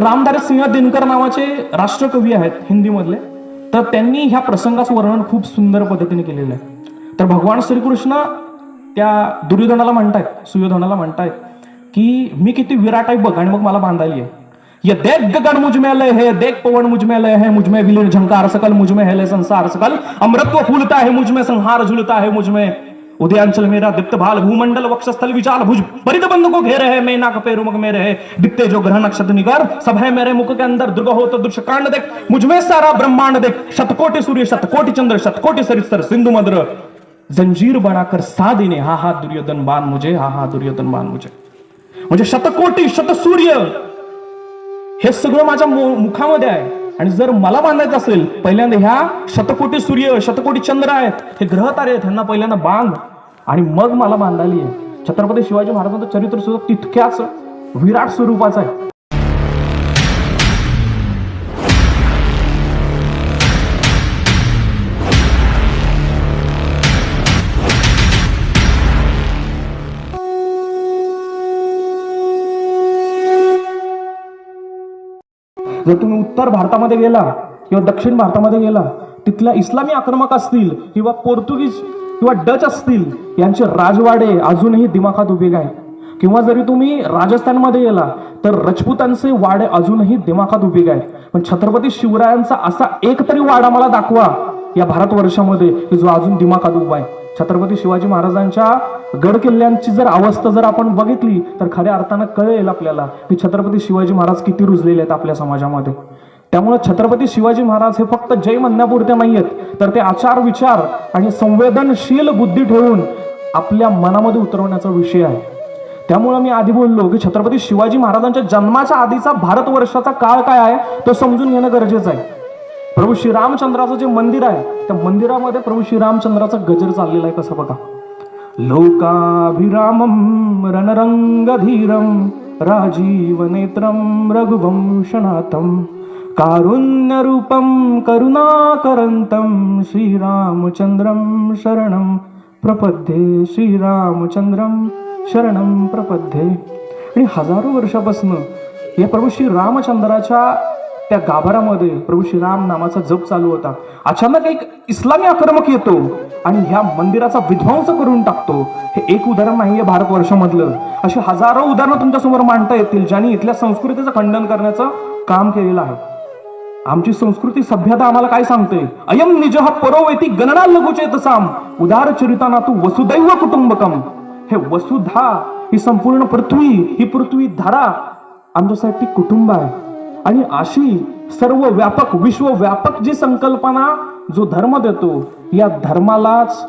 रामधारी सिंह दिनकर नावाचे राष्ट्रकवी आहेत हिंदीमधले. तर त्यांनी ह्या प्रसंगाचं वर्णन खूप सुंदर पद्धतीने केलेलं आहे. तर भगवान श्रीकृष्ण त्या दुर्योधनाला म्हणतायत सुयोधनाला म्हणतायत की मी किती विराट आहे बघ आणि मग मला बांधायली आहे ये देख गगन मुझ लय है देख पवन मुजमेलय लय है मुझमे विलीन झंकार सकल मुझमे है लय संसार सकल. अमृत्व फूलता है मुझमे संहार झुलता है मुझमे उदयांचल मेरा दीप्त भाल भूमंडल वक्षस्थल विचाल भुज परित बंधु को घेरे है मैं नाक पे रुमक में रहे। दिखते जो ग्रह नक्षत्र निगर सब है मेरे मुख के अंदर। दुर्ग हो तो दृश्य कांड देख मुझमें सारा ब्रह्मांड देख। शतकोटि सूर्य शतकोटि चंद्र शतकोटि सरिस्तर सिंधु मद्र। जंजीर बनाकर सा देने हा हा दुर्योधन बाण मुझे हा हा दुर्योधन बाण मुझे। म्हणजे शतकोटी शतसूर्य हे सगळं माझ्या मुखामध्ये आहे. आणि जर मला बांधायचं असेल पहिल्यांदा ह्या शतकोटी सूर्य शतकोटी चंद्र आहेत. हे ग्रह तारे आहेत ह्यांना पहिल्यांदा बांध. आणि मग मला बांधायली आहे छत्रपती शिवाजी महाराजांचं चरित्र सुद्धा तितक्याच विराट स्वरूपाचं आहे. जर तुम्ही उत्तर भारतामध्ये गेला किंवा दक्षिण भारतामध्ये गेला तिथल्या इस्लामी आक्रमक असतील किंवा पोर्तुगीज किंवा डच असतील यांचे राजवाडे अजूनही दिमाखात उभे आहेत. किंवा जरी तुम्ही राजस्थानमध्ये गेला तर राजपूतांचे वाडे अजूनही दिमाखात उभे आहेत. पण छत्रपती शिवरायांचा असा एक तरी वाडा मला दाखवा या भारतवर्षामध्ये की जो अजून दिमाखात उभा आहे. छत्रपती शिवाजी महाराजांच्या गड किल्ल्यांची जर अवस्था जर आपण बघितली तर खऱ्या अर्थानं कळेल आपल्याला की छत्रपती शिवाजी महाराज किती रुजलेले आहेत आपल्या समाजामध्ये. त्यामुळे छत्रपती शिवाजी महाराज हे फक्त जय म्हणण्यापुरते नाही आहेत तर ते आचार विचार आणि संवेदनशील बुद्धी ठेवून आपल्या मनामध्ये उतरवण्याचा विषय आहे. त्यामुळे मी आधी बोललो की छत्रपती शिवाजी महाराजांच्या जन्माच्या आधीचा भारतवर्षाचा काळ काय आहे तो समजून घेणं गरजेचं आहे. प्रभू श्रीरामचंद्राचं जे मंदिर आहे त्या मंदिरामध्ये प्रभू श्रीरामचंद्राचा गजर चाललेला आहे कसं बघा. लोकाभिरामं रणरंगधीरं राजीवनेत्रं रघुवंशनाथं कारुण्यरूपं करुणाकरन्तं श्रीरामचन्द्रं शरणं प्रपद्ये श्रीरामचंद्रम शरणं प्रपद्ये. आणि हजारो वर्षापासून या प्रभू श्री रामचंद्राच्या त्या गाभारामध्ये प्रभू श्रीराम नामाचा जप चालू होता. अचानक एक इस्लामी आक्रमक येतो आणि ह्या मंदिराचा विध्वंस करून टाकतो. हे एक उदाहरण नाहीये भारतवर्षामधलं. अशी हजारो उदाहरणं तुमच्यासमोर मांडता येतील ज्यांनी इथल्या संस्कृतीचं खंडन करण्याचं काम केलेलं आहे. आमची संस्कृती सभ्यता आम्हाला काय सांगते? अयम निज हा परोवेती गणना लघुचेत साम उदार चरिताना तू वसुदैव कुटुंबकम। हे वसुधा ही संपूर्ण पृथ्वी ही पृथ्वी धारा। आमच्यासाठी कुटुंब आहे. आणि अशी सर्व व्यापक विश्वव्यापक जी संकल्पना जो धर्म देतो या धर्मालाच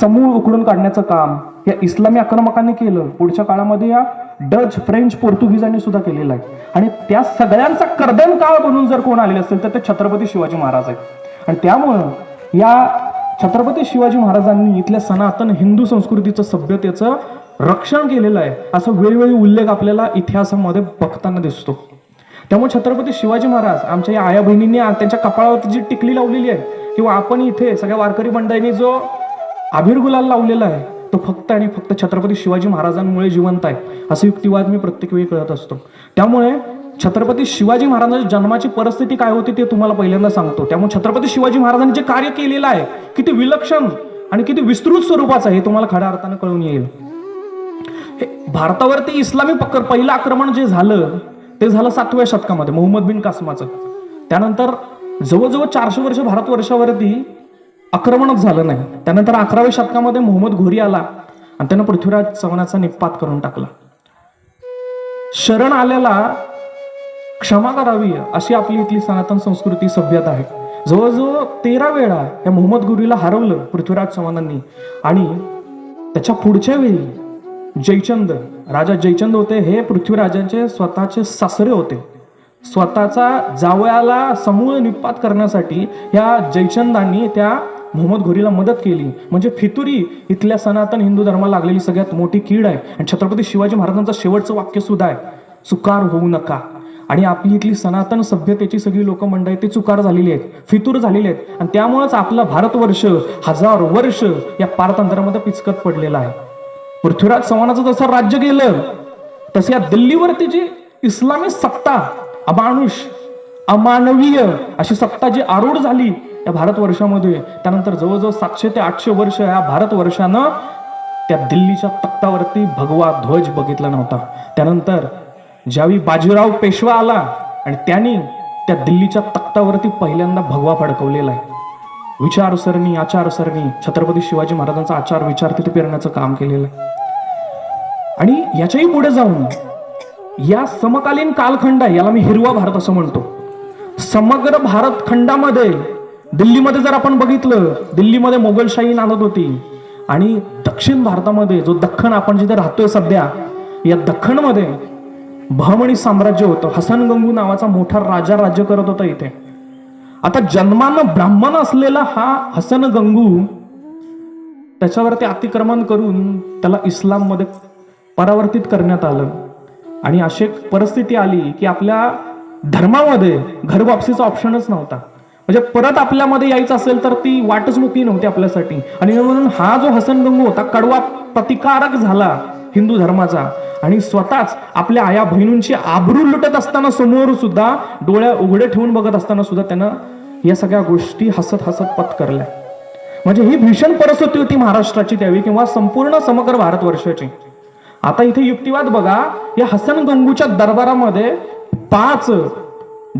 समूळ उकडून काढण्याचं काम या इस्लामी आक्रमकांनी केलं. पुढच्या काळामध्ये या डच फ्रेंच पोर्तुगीजांनी सुद्धा केलेलं आहे. आणि त्या सगळ्यांचा कर्दन काळ बनून जर कोण आलेले असेल तर ते छत्रपती शिवाजी महाराज आहेत. आणि त्यामुळं या छत्रपती शिवाजी महाराजांनी इथल्या सनातन हिंदू संस्कृतीचं सभ्यतेचं रक्षण केलेलं आहे असं वेळोवेळी उल्लेख आपल्याला इतिहासामध्ये बघताना दिसतो. त्यामुळे छत्रपती शिवाजी महाराज आमच्या या आया बहिणींनी त्यांच्या कपाळावरती जी टिकली लावलेली आहे किंवा आपण इथे सगळ्या वारकरी मंडळींनी जो आभिर गुलाल लावलेला आहे तो फक्त आणि फक्त छत्रपती शिवाजी महाराजांमुळे जिवंत आहे असं युक्तिवाद मी प्रत्येक वेळी कळत असतो. त्यामुळे छत्रपती शिवाजी महाराजांच्या जन्माची परिस्थिती काय होती ते तुम्हाला पहिल्यांदा सांगतो. त्यामुळे छत्रपती शिवाजी महाराजांनी जे कार्य केलेलं आहे किती विलक्षण आणि किती विस्तृत स्वरूपाचं आहे हे तुम्हाला खऱ्या अर्थानं कळून येईल. भारतावरती इस्लामी पक्कर पहिलं आक्रमण जे झालं ते झालं सातव्या शतकामध्ये मोहम्मद बिन कासमाचं. त्यानंतर जवळजवळ चारशे वर्ष भारतवर्षावरती आक्रमणच झालं नाही. त्यानंतर अकराव्या शतकामध्ये मोहम्मद घोरी आला आणि त्यानं पृथ्वीराज चव्हाणाचा निपात करून टाकला. शरण आल्याला क्षमा करावी अशी आपली इथली सनातन संस्कृती सभ्यता आहे. जवळजवळ तेरा वेळा या मोहम्मद गुरीला हरवलं पृथ्वीराज चव्हाणांनी. आणि त्याच्या पुढच्या वेळी जयचंद राजा जयचंद होते हे पृथ्वीराजांचे स्वतःचे सासरे होते. स्वतःचा जावयाला समूळ निपात करण्यासाठी या जयचंदांनी त्या मोहम्मद घोरीला मदत केली. म्हणजे फितुरी इथल्या सनातन हिंदू धर्माला लागलेली सगळ्यात मोठी कीड आहे. आणि छत्रपती शिवाजी महाराजांचं शेवटचं वाक्य सुद्धा आहे. चुकार होऊ नका. आणि आपली इथली सनातन सभ्यतेची सगळी लोक मंडळी ती चुकार झालेली आहेत. फितूर झालेली आहेत. आणि त्यामुळेच आपलं भारतवर्ष हजार वर्ष या पारतंत्रामध्ये पिचकत पडलेला आहे. पृथ्वीराज चव्हाणाचं जसं राज्य गेलं तसं या दिल्लीवरती जी इस्लामी सत्ता अमानुष अमानवीय अशी सत्ता जी आरूढ झाली या भारतवर्षामध्ये त्यानंतर जवळजवळ सातशे ते आठशे वर्ष या भारतवर्षानं त्या दिल्लीच्या तख्तावरती भगवा ध्वज बघितला नव्हता. त्यानंतर ज्यावेळी बाजीराव पेशवा आला आणि त्यांनी त्या दिल्लीच्या तख्तावरती पहिल्यांदा भगवा फडकवलेला आहे. विचारसरणी आचारसरणी छत्रपती शिवाजी महाराजांचा आचार विचार तिथे पेरण्याचं काम केलेलं आहे. आणि याच्याही पुढे जाऊन या समकालीन कालखंड आहे याला मी हिरवा भारत असं म्हणतो. समग्र भारत खंडामध्ये दिल्लीमध्ये जर आपण बघितलं दिल्लीमध्ये मोगलशाही नांदत होती. आणि दक्षिण भारतामध्ये जो दख्खन आपण जिथे राहतोय सध्या या दख्खनमध्ये बहमणी साम्राज्य होतं. हसन गंगू नावाचा मोठा राजा राज्य करत होता इथे. आता जन्मानं ब्राह्मण असलेला हा हसन गंगू त्याच्यावरती अतिक्रमण करून त्याला इस्लाममध्ये परावर्तित करण्यात आलं. आणि अशी एक परिस्थिती आली की आपल्या धर्मामध्ये घरवापसीचा ऑप्शनच नव्हता. म्हणजे परत आपल्यामध्ये यायचं असेल तर ती वाटच मोकळी नव्हती आपल्यासाठी. आणि म्हणून हा जो हसन गंगू होता कडवा प्रतिकारक झाला हिंदू धर्माचा. आणि स्वतःच आपल्या आया बहिणींची आबरू लुटत असताना समोर सुद्धा डोळ्या उघडे ठेवून बघत असताना सुद्धा त्यानं या सगळ्या गोष्टी हसत हसत पत्करल्या. म्हणजे ही भीषण परिस्थिती होती महाराष्ट्राची त्यावेळी किंवा संपूर्ण समग्र भारतवर्षाची. आता इथे युक्तिवाद बघा या हसन गंगूच्या दरबारामध्ये पाच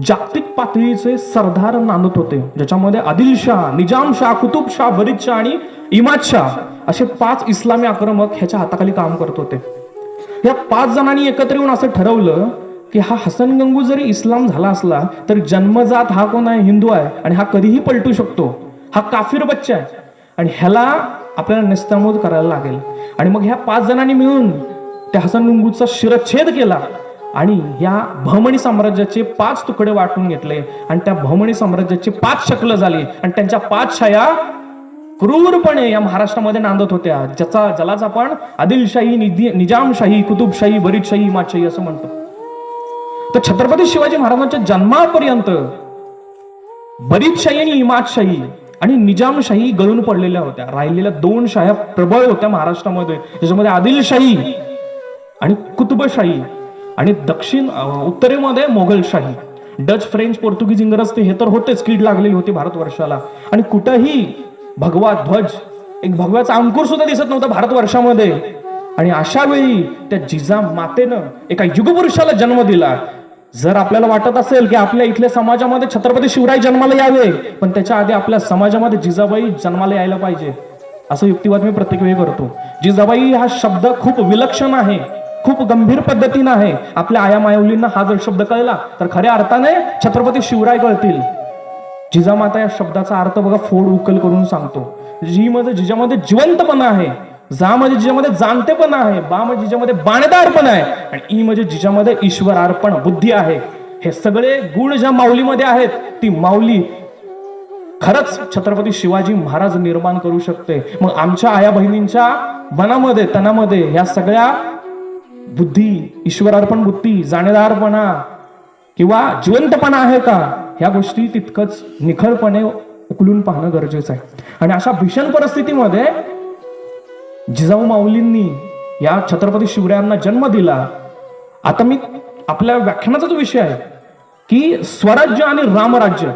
जागतिक पातळीचे सरदार नांदत होते. ज्याच्यामध्ये आदिलशाह निजामशाह कुतुबशाह बरीदशाह आणि इमादशाह असे पाच इस्लामी आक्रमक ह्याच्या हाताखाली काम करत होते. या पाच जणांनी एकत्र येऊन असं ठरवलं की हा हसन गंगू जरी इस्लाम झाला असला तर जन्मजात हा कोण आहे? हिंदू आहे. आणि हा कधीही पलटू शकतो. हा काफिर बच्चा आहे. आणि ह्याला आपल्याला निस्तमोद करायला लागेल. आणि मग ह्या पाच जणांनी मिळून त्या हसन गंगूचा शिरच्छेद केला. आणि या भमणी साम्राज्याचे पाच तुकडे वाटून घेतले. आणि त्या भमणी साम्राज्याचे पाच शकलं झाली. आणि त्यांच्या पाच छाया क्रूरपणे या महाराष्ट्रामध्ये नांदत होत्या. ज्याचा ज्यालाच आपण आदिलशाही निजामशाही कुतुबशाही बरीदशाही इमादशाही असं म्हणतो. तर छत्रपती शिवाजी महाराजांच्या जन्मापर्यंत बरीदशाही आणि इमादशाही आणि निजामशाही गळून पडलेल्या होत्या. राहिलेल्या दोन शाह्या प्रबळ होत्या महाराष्ट्रामध्ये. ज्याच्यामध्ये आदिलशाही आणि कुतुबशाही आणि दक्षिण उत्तरेमध्ये मोगलशाही. डच फ्रेंच पोर्तुगीज इंग्रज ते हे तर होतेच कीड लागलेली होती भारतवर्षाला. आणि कुठंही भगवा ध्वज एक भगव्याचा अंकुर सुद्धा दिसत नव्हता भारतवर्षामध्ये. आणि अशा वेळी त्या जिजा मातेनं एका युगपुरुषाला जन्म दिला. जर आपल्याला वाटत असेल की आपल्या इथल्या समाजामध्ये छत्रपती शिवराय जन्माला यावे पण त्याच्या आधी आपल्या समाजामध्ये जिजाबाई जन्माला यायला पाहिजे. असं युक्तिवाद मी प्रत्येक वेळी करतो. जिजाबाई हा शब्द खूप विलक्षण आहे. खूप गंभीर पद्धतीनं आहे. आपल्या आया मायवलींना हा जर शब्द कळला तर खऱ्या अर्थाने छत्रपती शिवराय कळतील. जिजामाता या शब्दाचा अर्थ बघा फोड उकल करून सांगतो. जी मध्ये जिजामध्ये जिवंतपणा आहे जा म्हणजे जिजामध्ये जाणतेपणा आहे बा म्हणजे जिजामध्ये बाणदारपणा आहे आणि ई म्हणजे जिजामध्ये ईश्वर अर्पण बुद्धी आहे. हे सगळे गुण ज्या माऊलीमध्ये आहेत ती माऊली खरंच छत्रपती शिवाजी महाराज निर्माण करू शकते. मग आमच्या आया बहिणींच्या मनामध्ये तनामध्ये ह्या सगळ्या बुद्धी ईश्वरार्पण बुद्धी जाणेदारपणा किंवा जिवंतपणा आहे का? ह्या गोष्टी तितकंच निखळपणे उकलून पाहणं गरजेचं आहे. आणि अशा भीषण परिस्थितीमध्ये जिजाऊ माऊलींनी या छत्रपती शिवरायांना जन्म दिला. आता मी आपल्या व्याख्यानाचा जो विषय आहे की स्वराज्य आणि रामराज्य.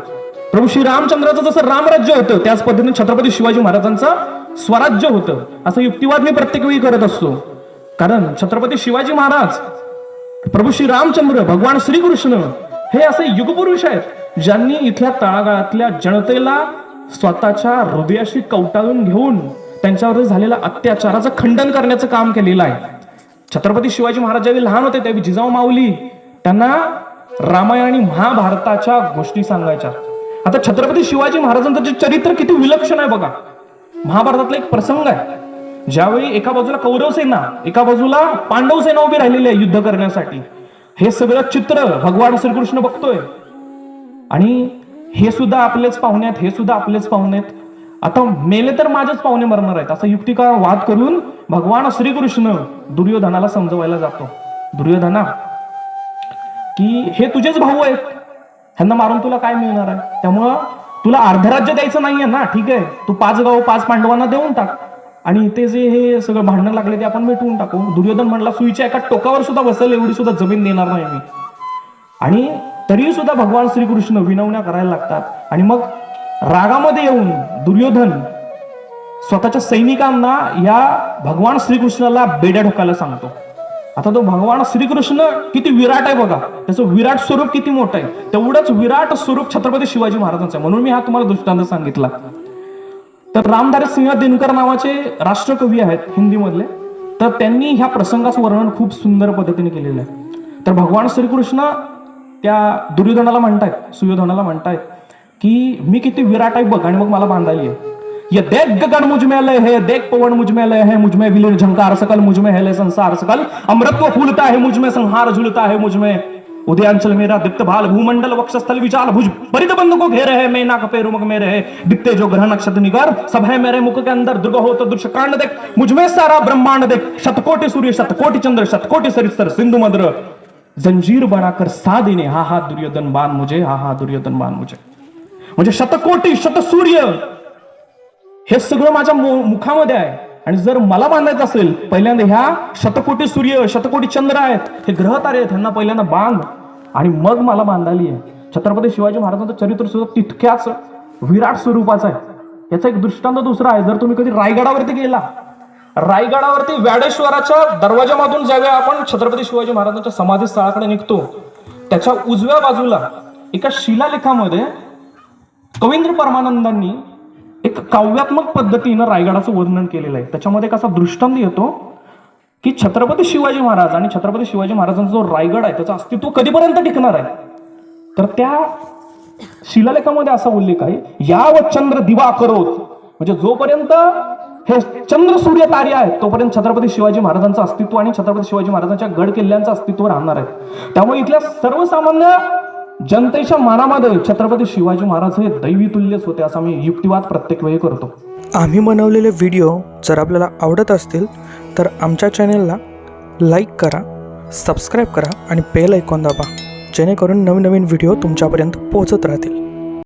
प्रभू श्री रामचंद्राचं जसं रामराज्य होतं त्याच पद्धतीने छत्रपती शिवाजी महाराजांचं स्वराज्य होतं. असं युक्तिवाद मी प्रत्येक वेळी करत असतो. कारण छत्रपती शिवाजी महाराज प्रभू श्री रामचंद्र भगवान श्रीकृष्ण हे असे युगपुरुष आहेत ज्यांनी इथल्या तळागाळातल्या जनतेला स्वतःच्या हृदयाशी कवटाळून घेऊन त्यांच्यावर झालेल्या अत्याचाराचं खंडन करण्याचं काम केलेलं आहे. छत्रपती शिवाजी महाराज ज्यावेळी लहान होते त्यावेळी जिजाऊ माऊली त्यांना रामायण आणि महाभारताच्या गोष्टी सांगायच्या. आता छत्रपती शिवाजी महाराजांचं जे चरित्र किती विलक्षण आहे बघा. महाभारतातला एक प्रसंग आहे. ज्यावेळी एका बाजूला कौरव सेना एका बाजूला पांडव सेना उभी राहिलेली आहे युद्ध करण्यासाठी. हे सगळं चित्र भगवान श्रीकृष्ण बघतोय. आणि हे सुद्धा आपलेच पाहुणे आहेत हे सुद्धा आपलेच पाहुणे आहेत. आता मेले तर माझेच पाहुणे मरणार आहेत. असा युक्तिका वाद करून भगवान श्रीकृष्ण दुर्योधनाला समजवायला जातो. दुर्योधना की हे तुझेच भाऊ आहेत. ह्यांना मारून तुला काय मिळणार आहे? त्यामुळं तुला अर्ध राज्य द्यायचं नाहीये ना? ठीक आहे. तू पाच गाव पाच पांडवांना देऊन टाक. आणि ते जे हे सगळं भांडणं लागले ते आपण मिटवून टाकू. दुर्योधन म्हणला सुईच्या एका टोकावर सुद्धा बसेल एवढी सुद्धा जमीन देणार नाही मी. आणि तरी सुद्धा भगवान श्रीकृष्ण विनवण्या करायला लागतात. आणि मग रागामध्ये येऊन दुर्योधन स्वतःच्या सैनिकांना या भगवान श्रीकृष्णाला बेड्या ढोकायला सांगतो. आता तो भगवान श्रीकृष्ण किती विराट आहे बघा. त्याचं विराट स्वरूप किती मोठं आहे. तेवढंच विराट स्वरूप छत्रपती शिवाजी महाराजांचं आहे. म्हणून मी हा तुम्हाला दृष्टांत सांगितला. तर रामधारी सिंह दिनकर नावाचे राष्ट्रकवी आहेत हिंदीमधले. तर त्यांनी ह्या प्रसंगाचं वर्णन खूप सुंदर पद्धतीने केलेलं आहे. तर भगवान श्रीकृष्ण त्या दुर्योधनाला म्हणतायत सुयोधनाला म्हणतायत की मी किती विराट आहे बघ आणि मग मला बांधायला ये. ये देख गगन मुझ में लय है देख पवन मुझ में लय है मुझ में विलीन झंकार सकल मुझ में है लय संसार सकल. अमृत्व फूलता है मुझ में संहार झुलता है मुझ में. उदयांचल मेरा दीप्त भाल भूमंडल वक्षस्थल विचाल भुज परित बंध को घेरे है मैं नाक पे रुमक मेरे है। दिखते जो ग्रह नक्षत्र निगर सब है मेरे मुख के अंदर। दुर्ग हो तो दृश्य कांड देख मुझ में सारा ब्रह्मांड देख। शतकोटि सूर्य शतकोटि चंद्र शतकोटि सरिस्तर सिंधु मद्र। जंजीर बनाकर सा साधीने हा हा दुर्योधन बाण मुझे हा हा दुर्योधन बाण मुझे। म्हणजे शतकोटी शतसूर्य हे सगळं माझ्या मुखामध्ये आहे. आणि जर मला बांधायचं असेल पहिल्यांदा ह्या शतकोटी सूर्य शतकोटी चंद्र आहेत. हे ग्रह तारे आहेत ह्यांना पहिल्यांदा बांध. आणि मग मला बांधाली आहे. छत्रपती शिवाजी महाराजांचं चरित्र सुद्धा तितक्याच विराट स्वरूपाचं आहे. याचा एक दृष्टांत दुसरा आहे. जर तुम्ही कधी रायगडावरती गेला रायगडावरती व्याडेश्वराच्या दरवाजामधून ज्यावेळी आपण छत्रपती शिवाजी महाराजांच्या समाधी स्थळाकडे निघतो त्याच्या उजव्या बाजूला एका शिलालेखामध्ये कवींद्र परमानंदांनी एक काव्यात्मक पद्धतीनं रायगडाचं वर्णन केलेलं आहे. त्याच्यामध्ये कसा दृष्टांत येतो की छत्रपती शिवाजी महाराज आणि छत्रपती शिवाजी महाराजांचा जो रायगड आहे त्याचं अस्तित्व कधीपर्यंत टिकणार आहे? तर त्या शिलालेखामध्ये असा उल्लेख आहे याव चंद्र दिवा करोत. म्हणजे जोपर्यंत हे चंद्र सूर्य तारे आहेत तोपर्यंत छत्रपती शिवाजी महाराजांचं अस्तित्व आणि छत्रपती शिवाजी महाराजांच्या गड किल्ल्यांचं अस्तित्व राहणार आहे. त्यामुळे इथल्या सर्वसामान्य जनतेच्या मनामध्ये छत्रपती शिवाजी महाराज हे दैवीतुल्यच होते असा मी युक्तिवाद प्रत्येक वेळी करतो. आम्ही बनवलेले व्हिडिओ जर आपल्याला आवडत असतील तर आमच्या चॅनेलला लाईक करा सबस्क्राईब करा आणि बेल ऐकून दाबा जेणेकरून नवीन नवीन व्हिडिओ तुमच्यापर्यंत पोहोचत राहतील.